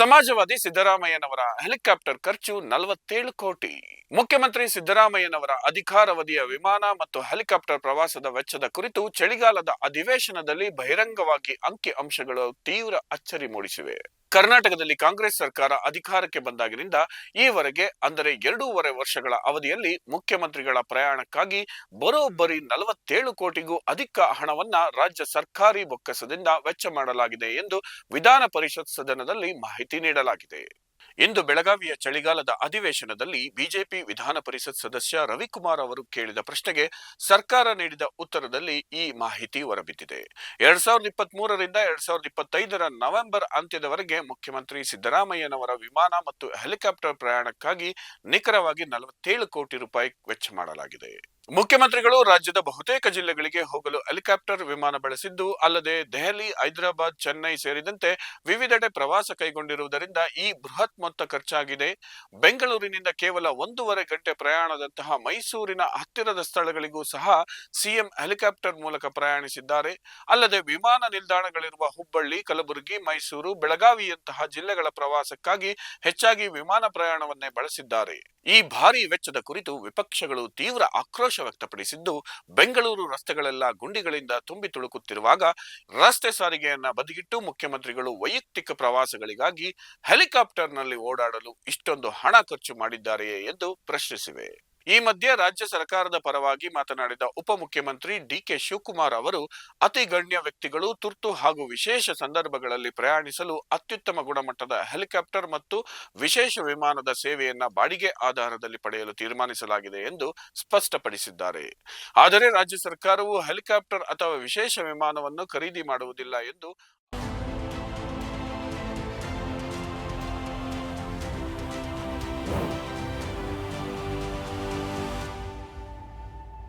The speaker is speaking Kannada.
ಸಮಾಜವಾದಿ ಸಿದ್ದರಾಮಯ್ಯನವರ ಹೆಲಿಕಾಪ್ಟರ್ ಖರ್ಚು ನಲವತ್ತೇಳು ಕೋಟಿ. ಮುಖ್ಯಮಂತ್ರಿ ಸಿದ್ದರಾಮಯ್ಯನವರ ಅಧಿಕಾರಾವಧಿಯ ವಿಮಾನ ಮತ್ತು ಹೆಲಿಕಾಪ್ಟರ್ ಪ್ರವಾಸದ ವೆಚ್ಚದ ಕುರಿತು ಚಳಿಗಾಲದ ಅಧಿವೇಶನದಲ್ಲಿ ಬಹಿರಂಗವಾಗಿ ಅಂಕಿ ಅಂಶಗಳು ತೀವ್ರ ಅಚ್ಚರಿ ಮೂಡಿಸಿವೆ. ಕರ್ನಾಟಕದಲ್ಲಿ ಕಾಂಗ್ರೆಸ್ ಸರ್ಕಾರ ಅಧಿಕಾರಕ್ಕೆ ಬಂದಾಗಿನಿಂದ ಈವರೆಗೆ ಅಂದರೆ ಎರಡೂವರೆ ವರ್ಷಗಳ ಅವಧಿಯಲ್ಲಿ ಮುಖ್ಯಮಂತ್ರಿಗಳ ಪ್ರಯಾಣಕ್ಕಾಗಿ ಬರೋಬ್ಬರಿ ನಲವತ್ತೇಳು ಕೋಟಿಗೂ ಅಧಿಕ ಹಣವನ್ನ ರಾಜ್ಯ ಸರ್ಕಾರಿ ಬೊಕ್ಕಸದಿಂದ ವೆಚ್ಚ ಮಾಡಲಾಗಿದೆ ಎಂದು ವಿಧಾನ ಪರಿಷತ್ ಸದನದಲ್ಲಿ ಮಾಹಿತಿ ನೀಡಲಾಗಿದೆ. ಇಂದು ಬೆಳಗಾವಿಯ ಚಳಿಗಾಲದ ಅಧಿವೇಶನದಲ್ಲಿ ಬಿಜೆಪಿ ವಿಧಾನ ಪರಿಷತ್ ಸದಸ್ಯ ರವಿಕುಮಾರ್ ಅವರು ಕೇಳಿದ ಪ್ರಶ್ನೆಗೆ ಸರ್ಕಾರ ನೀಡಿದ ಉತ್ತರದಲ್ಲಿ ಈ ಮಾಹಿತಿ ಹೊರಬಿದ್ದಿದೆ. ಎರಡ್ ಸಾವಿರದ ಇಪ್ಪತ್ತ್ ಮೂರರಿಂದ ಎರಡ್ ಸಾವಿರದ ಇಪ್ಪತ್ತೈದರ ನವೆಂಬರ್ ಅಂತ್ಯದವರೆಗೆ ಮುಖ್ಯಮಂತ್ರಿ ಸಿದ್ದರಾಮಯ್ಯನವರ ವಿಮಾನ ಮತ್ತು ಹೆಲಿಕಾಪ್ಟರ್ ಪ್ರಯಾಣಕ್ಕಾಗಿ ನಿಖರವಾಗಿ ನಲವತ್ತೇಳು ಕೋಟಿ ರೂಪಾಯಿ ವೆಚ್ಚ ಮಾಡಲಾಗಿದೆ. ಮುಖ್ಯಮಂತ್ರಿಗಳು ರಾಜ್ಯದ ಬಹುತೇಕ ಜಿಲ್ಲೆಗಳಿಗೆ ಹೋಗಲು ಹೆಲಿಕಾಪ್ಟರ್ ವಿಮಾನ ಬಳಸಿದ್ದು ಅಲ್ಲದೆ ದೆಹಲಿ, ಹೈದರಾಬಾದ್, ಚೆನ್ನೈ ಸೇರಿದಂತೆ ವಿವಿಧೆಡೆ ಪ್ರವಾಸ ಕೈಗೊಂಡಿರುವುದರಿಂದ ಈ ಬೃಹತ್ ಮೊತ್ತ ಖರ್ಚಾಗಿದೆ. ಬೆಂಗಳೂರಿನಿಂದ ಕೇವಲ ಒಂದೂವರೆ ಗಂಟೆ ಪ್ರಯಾಣದಂತಹ ಮೈಸೂರಿನ ಹತ್ತಿರದ ಸ್ಥಳಗಳಿಗೂ ಸಹ ಸಿಎಂ ಹೆಲಿಕಾಪ್ಟರ್ ಮೂಲಕ ಪ್ರಯಾಣಿಸಿದ್ದಾರೆ. ಅಲ್ಲದೆ ವಿಮಾನ ನಿಲ್ದಾಣಗಳಿರುವ ಹುಬ್ಬಳ್ಳಿ, ಕಲಬುರಗಿ, ಮೈಸೂರು, ಬೆಳಗಾವಿಯಂತಹ ಜಿಲ್ಲೆಗಳ ಪ್ರವಾಸಕ್ಕಾಗಿ ಹೆಚ್ಚಾಗಿ ವಿಮಾನ ಪ್ರಯಾಣವನ್ನೇ ಬಳಸಿದ್ದಾರೆ. ಈ ಭಾರಿ ವೆಚ್ಚದ ಕುರಿತು ವಿಪಕ್ಷಗಳು ತೀವ್ರ ಆಕ್ರೋಶ ವ್ಯಕ್ತಪಡಿಸಿದ್ದು, ಬೆಂಗಳೂರು ರಸ್ತೆಗಳೆಲ್ಲ ಗುಂಡಿಗಳಿಂದ ತುಂಬಿ ತುಳುಕುತ್ತಿರುವಾಗ ರಸ್ತೆ ಸಾರಿಗೆಯನ್ನ ಬದಿಗಿಟ್ಟು ಮುಖ್ಯಮಂತ್ರಿಗಳು ವೈಯಕ್ತಿಕ ಪ್ರವಾಸಗಳಿಗಾಗಿ ಹೆಲಿಕಾಪ್ಟರ್ನಲ್ಲಿ ಓಡಾಡಲು ಇಷ್ಟೊಂದು ಹಣ ಖರ್ಚು ಮಾಡಿದ್ದಾರೆಯೇ ಎಂದು ಪ್ರಶ್ನಿಸಿವೆ. ಈ ಮಧ್ಯೆ ರಾಜ್ಯ ಸರ್ಕಾರದ ಪರವಾಗಿ ಮಾತನಾಡಿದ ಉಪಮುಖ್ಯಮಂತ್ರಿ ಡಿಕೆ ಶಿವಕುಮಾರ್ ಅವರು, ಅತಿ ಗಣ್ಯ ವ್ಯಕ್ತಿಗಳು ತುರ್ತು ಹಾಗೂ ವಿಶೇಷ ಸಂದರ್ಭಗಳಲ್ಲಿ ಪ್ರಯಾಣಿಸಲು ಅತ್ಯುತ್ತಮ ಗುಣಮಟ್ಟದ ಹೆಲಿಕಾಪ್ಟರ್ ಮತ್ತು ವಿಶೇಷ ವಿಮಾನದ ಸೇವೆಯನ್ನ ಬಾಡಿಗೆ ಆಧಾರದಲ್ಲಿ ಪಡೆಯಲು ತೀರ್ಮಾನಿಸಲಾಗಿದೆ ಎಂದು ಸ್ಪಷ್ಟಪಡಿಸಿದ್ದಾರೆ. ಆದರೆ ರಾಜ್ಯ ಸರ್ಕಾರವು ಹೆಲಿಕಾಪ್ಟರ್ ಅಥವಾ ವಿಶೇಷ ವಿಮಾನವನ್ನು ಖರೀದಿ ಮಾಡುವುದಿಲ್ಲ ಎಂದು